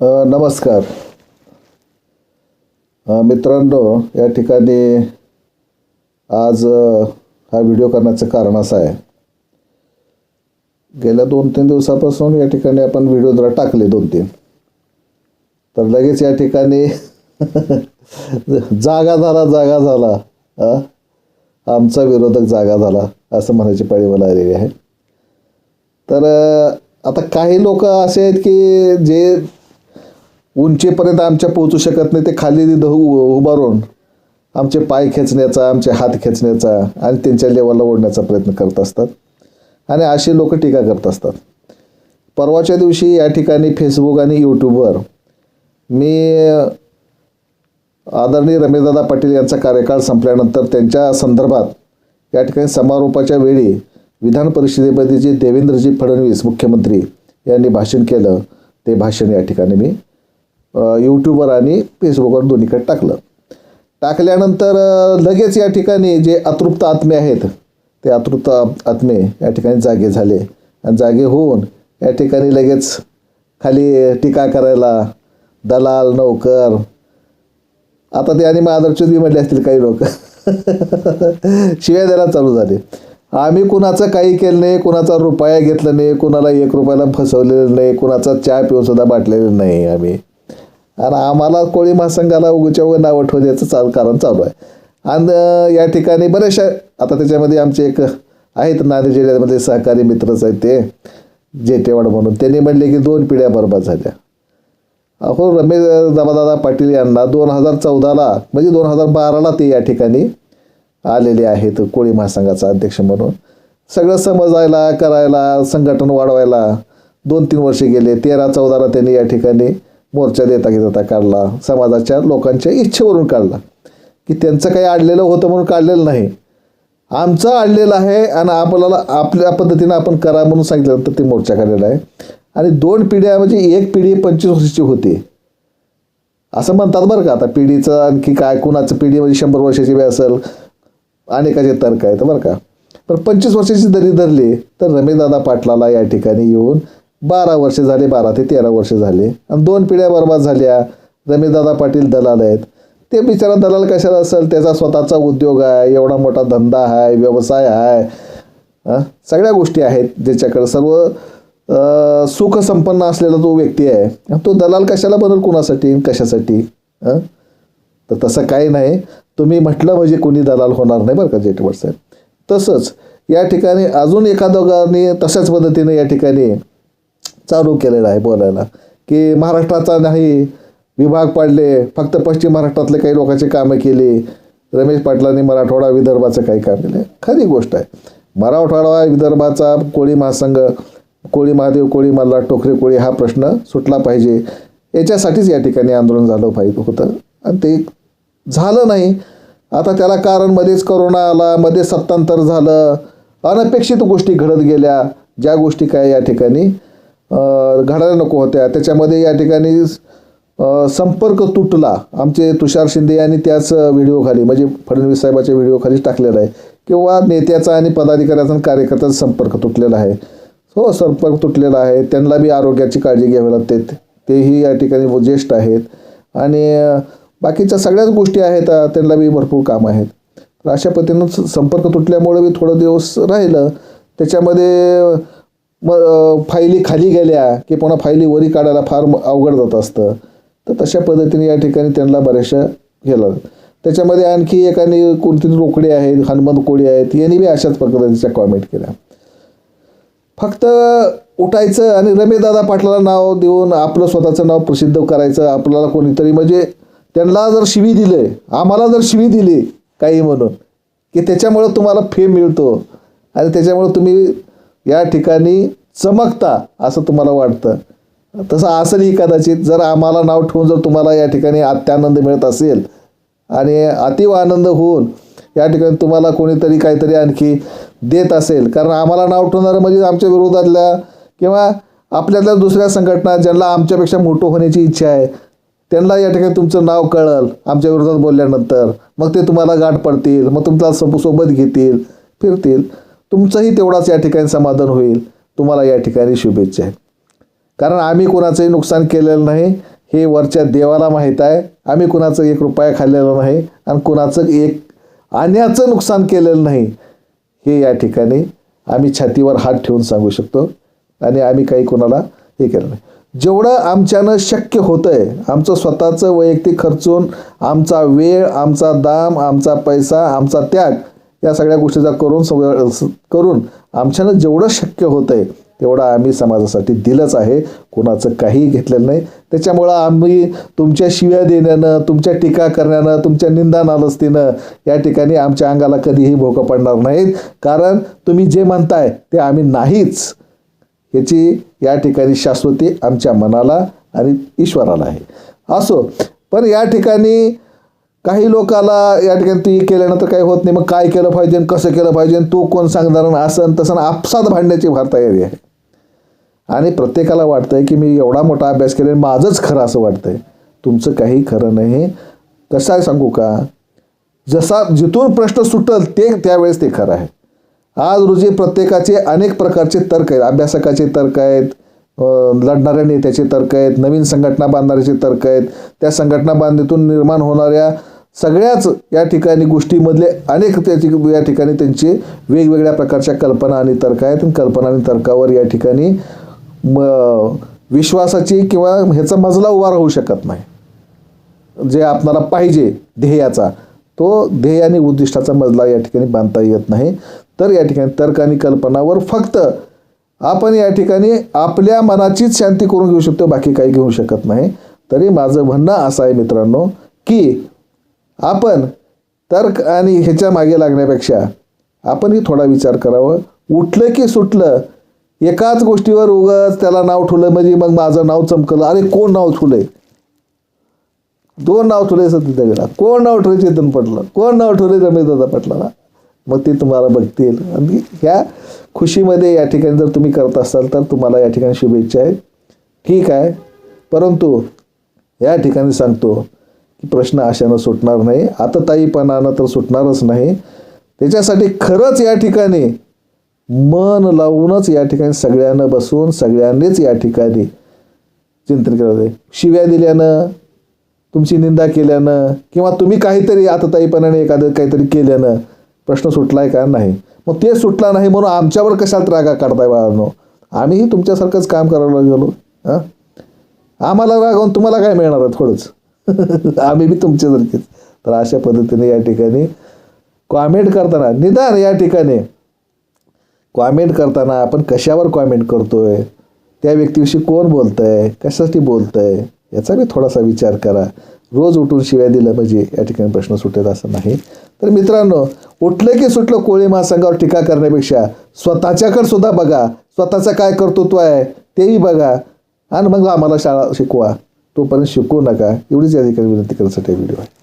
नमस्कार. मित्रांनो या ठिकाणी आज हा व्हिडिओ करण्याचं कारण असं आहे. गेल्या दोन तीन दिवसापासून या ठिकाणी आपण व्हिडिओ जरा टाकले दोन तीन तर लगेच या ठिकाणी जागा झाला जागा झाला. आमचा विरोधक जागा झाला असं म्हणायची पाळी मला आलेली आहे. तर आता काही लोक असे आहेत की जे उंचीपर्यंत आमच्या पोचू शकत नाही ते खाली उ- उभारून आमचे पाय खेचण्याचा आमचे हात खेचण्याचा आणि त्यांच्या लेवलला ओढण्याचा प्रयत्न करत असतात. आणि अशी लोक टीका करत असतात. परवाच्या दिवशी या ठिकाणी फेसबुक आणि यूट्यूबवर मी आदरणीय रमेशदादा पाटील यांचा कार्यकाळ संपल्यानंतर त्यांच्या संदर्भात या ठिकाणी समारोपाच्या वेळी विधान परिषदेमध्ये जे देवेंद्रजी फडणवीस मुख्यमंत्री यांनी भाषण केलं ते भाषण या ठिकाणी मी यूट्यूबवर आणि फेसबुकवर दोन्हीकडे टाकलं. टाकल्यानंतर लगेच या ठिकाणी जे अतृप्त आत्मे आहेत ते अतृप्त आत्मे या ठिकाणी जागे झाले. आणि जागे होऊन या ठिकाणी लगेच खाली टीका करायला दलाल नोकर आता ते आणि माधवचोद म्हटले असतील काही लोक. शिव्या द्यायला चालू झाले. आम्ही कुणाचं काही केलं नाही कुणाचा रुपया घेतला नाही कुणाला एक रुपयाला फसवलेलं नाही कुणाचा चहा पिऊन सुद्धा बाटलेलं नाही आम्ही. आणि आम्हाला कोळी महासंघाला उगूच्या उगं नावं याचं चाल कारण चालू आहे. आणि या ठिकाणी बऱ्याचशा आता त्याच्यामध्ये आमचे एक आहेत नांदेड जिल्ह्यामध्ये सहकारी मित्रच आहेत ते जेटेवाड म्हणून. त्यांनी म्हणले की दोन पिढ्या बरबाद झाल्या. अहो रमेश दादा पाटील यांना दोन हजार चौदाला म्हणजे दोन हजार बाराला ते या ठिकाणी आलेले आहेत कोळी महासंघाचा अध्यक्ष म्हणून. सगळं समजायला करायला संघटन वाढवायला दोन तीन वर्षे गेले. तेरा चौदाला त्यांनी या ठिकाणी मोर्चा देता घेता काढला. समाजाच्या लोकांच्या इच्छेवरून काढला. की त्यांचं काही अडलेलं होतं म्हणून काढलेलं नाही. आमचं अडलेलं आहे आणि आपल्याला आपल्या पद्धतीनं आपण करा म्हणून सांगितल्यानंतर ते मोर्चा काढलेला आहे. आणि दोन पिढ्या म्हणजे एक पिढी पंचवीस वर्षाची होती. असं म्हणतात बरं का. आता पिढीचं आणखी काय कुणाचं पिढी म्हणजे शंभर वर्षाची वेळ असेल अनेकाचे तर्क आहेत बरं का. पण पंचवीस वर्षाची जरी धरली तर रमेशदादा पाटलाला या ठिकाणी येऊन बारा वर्ष झाले बारा ते तेरा वर्ष झाले. आणि दोन पिढ्या बरबाद झाल्या. रमेशदादा पाटील दलाल आहेत. ते बिचारा दलाल कशाला असेल? त्याचा स्वतःचा उद्योग आहे एवढा मोठा धंदा आहे व्यवसाय आहे. सगळ्या गोष्टी आहेत ज्याच्याकडे सर्व सुखसंपन्न असलेला तो व्यक्ती आहे तो दलाल कशाला बनल कुणासाठी कशासाठी? तर तसं काही नाही. तुम्ही म्हटलं म्हणजे कोणी दलाल होणार नाही बरं का जेटवर साहेब तसंच या ठिकाणी अजून एका दोघांनी तशाच पद्धतीने या ठिकाणी चालू केलेला आहे बोलायला. की महाराष्ट्राचा नाही विभाग पाडले फक्त पश्चिम महाराष्ट्रातले काही लोकांची कामं केली. रमेश पाटलांनी मराठवाडा विदर्भाचं काही काम केलं. खरी गोष्ट आहे. मराठवाडा विदर्भाचा कोळी महासंघ कोळी महादेव कोळी मल्ला टोकरे कोळी हा प्रश्न सुटला पाहिजे. याच्यासाठीच या ठिकाणी आंदोलन झालं पाहिजे होतं. आणि ते झालं नाही. आता त्याला कारण मध्येच करोना आला मध्ये सत्तांतर झालं. अनपेक्षित गोष्टी घडत गेल्या. ज्या गोष्टी काय या ठिकाणी घडायला नको होत्या. त्याच्यामध्ये या ठिकाणी संपर्क तुटला. आमचे तुषार शिंदे यांनी त्याच व्हिडिओखाली म्हणजे फडणवीस साहेबाच्या व्हिडिओखाली टाकलेला आहे. किंवा नेत्याचा आणि पदाधिकाऱ्याचा आणि कार्यकर्त्याचा संपर्क तुटलेला आहे. हो संपर्क तुटलेला आहे. त्यांना बी आरोग्याची काळजी घ्यावी लागते. तेही या ठिकाणी ज्येष्ठ आहेत. आणि बाकीच्या सगळ्याच गोष्टी आहेत. त्यांना बी भरपूर काम आहेत. तर अशा पद्धतीनं संपर्क तुटल्यामुळे बी थोडं दिवस राहिलं. त्याच्यामध्ये मग फायली खाली गेल्या की पुन्हा फायली वरी काढायला फार अवघड जात असतं. तर तशा पद्धतीने या ठिकाणी त्यांना बऱ्याचशा केलं त्याच्यामध्ये आणखी एकाने कोणती रोकडे आहेत हनुमंत कोळी आहेत यांनी बी अशाच पद्धतीच्या कॉमेंट केल्या. फक्त उठायचं आणि रमेशदादा पाटलाला नाव देऊन आपलं स्वतःचं नाव प्रसिद्ध करायचं आपल्याला कोणीतरी म्हणजे त्यांना जर शिवी दिले आम्हाला जर शिवी दिली काही म्हणून की त्याच्यामुळं तुम्हाला फेम मिळतो आणि त्याच्यामुळं तुम्ही या ठिकाणी चमकता असं तुम्हाला वाटतं. तसं असंही कदाचित जर आम्हाला नाव ठेवून जर तुम्हाला या ठिकाणी अत्यानंद मिळत असेल आणि अतिव आनंद होऊन या ठिकाणी तुम्हाला कोणीतरी काहीतरी आणखी देत असेल कारण आम्हाला नाव ठेवणारं म्हणजे आमच्या विरोधातल्या किंवा आपल्यातल्या दुसऱ्या संघटना ज्यांना आमच्यापेक्षा मोठं होण्याची इच्छा आहे त्यांना या ठिकाणी तुमचं नाव कळल आमच्या विरोधात बोलल्यानंतर. मग ते तुम्हाला गाठ पडतील मग तुमचा सोबत घेतील फिरतील. तुमचंही तेवढाच या ठिकाणी समाधान होईल. तुम्हाला या ठिकाणी शुभेच्छा आहेत. कारण आम्ही कुणाचंही नुकसान केलेलं नाही हे वरच्या देवाला माहीत आहे. आम्ही कुणाचं एक रुपया खाल्लेला नाही आणि कुणाचं एक आण्याचं नुकसान केलेलं नाही. हे या ठिकाणी आम्ही छातीवर हात ठेवून सांगू शकतो आणि आम्ही काही कोणाला हे केलं नाही. जेवढं आमच्यानं शक्य होतं आहे आमचं स्वतःचं वैयक्तिक खर्चून आमचा वेळ आमचा दाम आमचा पैसा आमचा त्याग या सगळ्या गोष्टीचा करून सगळं करून आमच्यानं जेवढं शक्य होतं आहे तेवढं आम्ही समाजासाठी दिलंच आहे. कोणाचं काहीही घेतलेलं नाही. त्याच्यामुळं आम्ही तुमच्या शिव्या देण्यानं तुमच्या टीका करण्यानं तुमच्या निंदा नालस्तीनं या ठिकाणी आमच्या अंगाला कधीही भोकं पडणार नाहीत. कारण तुम्ही जे म्हणताय ते आम्ही नाहीच. याची या ठिकाणी शाश्वती आमच्या मनाला आणि ईश्वराला आहे. असो पण या ठिकाणी काही लोकाला या ठिकाणी ती केल्यानंतर काही होत नाही. मग काय केलं पाहिजे कसं केलं पाहिजे तो तू कोण सांगणार असं तसं आपसात भांडण्याची फार तयारी आहे. आणि प्रत्येकाला वाटतंय की मी एवढा मोठा अभ्यास केला माझंच खरं असं वाटतंय. तुमचं काही खरं नाही. कसं आहे सांगू का? जसा जिथून प्रश्न सुटल ते त्यावेळेस ते खरं आहे. आज रोजी प्रत्येकाचे अनेक प्रकारचे तर्क आहेत. अभ्यासकाचे तर्क आहेत लढणाऱ्या नेत्याचे तर्क आहेत नवीन संघटना बांधणाऱ्याचे तर्क आहेत. त्या संघटना बांधणीतून निर्माण होणाऱ्या सगळ्याच या ठिकाणी गोष्टीमधले अनेक त्याची या ठिकाणी त्यांचे वेगवेगळ्या प्रकारच्या कल्पना आणि तर्क आहेत. आणि कल्पना आणि तर्कावर या ठिकाणी म विश्वासाची किंवा ह्याचा मजला उभा राहू शकत नाही. जे आपणाला पाहिजे ध्येयाचा तो ध्येय आणि उद्दिष्टाचा मजला या ठिकाणी बांधता येत नाही. तर या ठिकाणी तर्क आणि कल्पनावर फक्त आपण या ठिकाणी आपल्या मनाचीच शांती करून घेऊ शकतो बाकी काही घेऊ शकत नाही. तरी माझं म्हणणं असं आहे मित्रांनो की आपण तर्क आणि ह्याच्या मागे लागण्यापेक्षा आपणही थोडा विचार करावा. उठलं की सुटलं एकाच गोष्टीवर उगाच त्याला नाव ठुलं म्हणजे मग माझं नाव चमकलं अरे कोण नाव ठुले दोन नाव ठुले सध्या वेळेला. कोण नाव ठुले चेतन पटलं. कोण नाव ठुले रमेश दादा पटलाला. मग ते तुम्हाला बघतील. आणि ह्या खुशीमध्ये या ठिकाणी जर तुम्ही करत असाल तर तुम्हाला या ठिकाणी शुभेच्छा आहेत ठीक आहे. परंतु या ठिकाणी सांगतो प्रश्न अशानं सुटणार नाही. आता ताईपणानं तर सुटणारच नाही. त्याच्यासाठी खरंच या ठिकाणी मन लावूनच या ठिकाणी सगळ्यांना बसून सगळ्यांनीच या ठिकाणी चिंतन केलं पाहिजे शिव्या दिल्यानं तुमची निंदा केल्यानं किंवा तुम्ही काहीतरी आता ताईपणाने एखादं काहीतरी केल्यानं प्रश्न सुटलाय का? नाही. मग ते सुटला नाही म्हणून आमच्यावर कशात रागा काढताय बाळांनो? आम्हीही तुमच्यासारखंच काम करायला गेलो हां? आम्हाला रागावून तुम्हाला काय मिळणार आहे थोडंच? आम्ही बी तुमच्यासारखेच तर अशा पद्धतीने या ठिकाणी कॉमेंट करताना निदान या ठिकाणी कॉमेंट करताना आपण कशावर कॉमेंट करतोय? त्या व्यक्तीविषयी कोण बोलतंय? कशासाठी बोलतंय? याचा मी थोडासा विचार करा. रोज उठून शिव्या दिलं म्हणजे या ठिकाणी प्रश्न सुटेल असं नाही. तर मित्रांनो उठलं की सुटलं कोळी महासंघावर टीका करण्यापेक्षा स्वतःच्याकडे सुद्धा बघा. स्वतःचं काय कर्तृत्व आहे तेही बघा. आणि मग आम्हाला शाळा शिकवा. तोपर्यंत शिकू नका. एवढीच या ठिकाणी विनंती करण्यासाठी व्हिडिओ आहे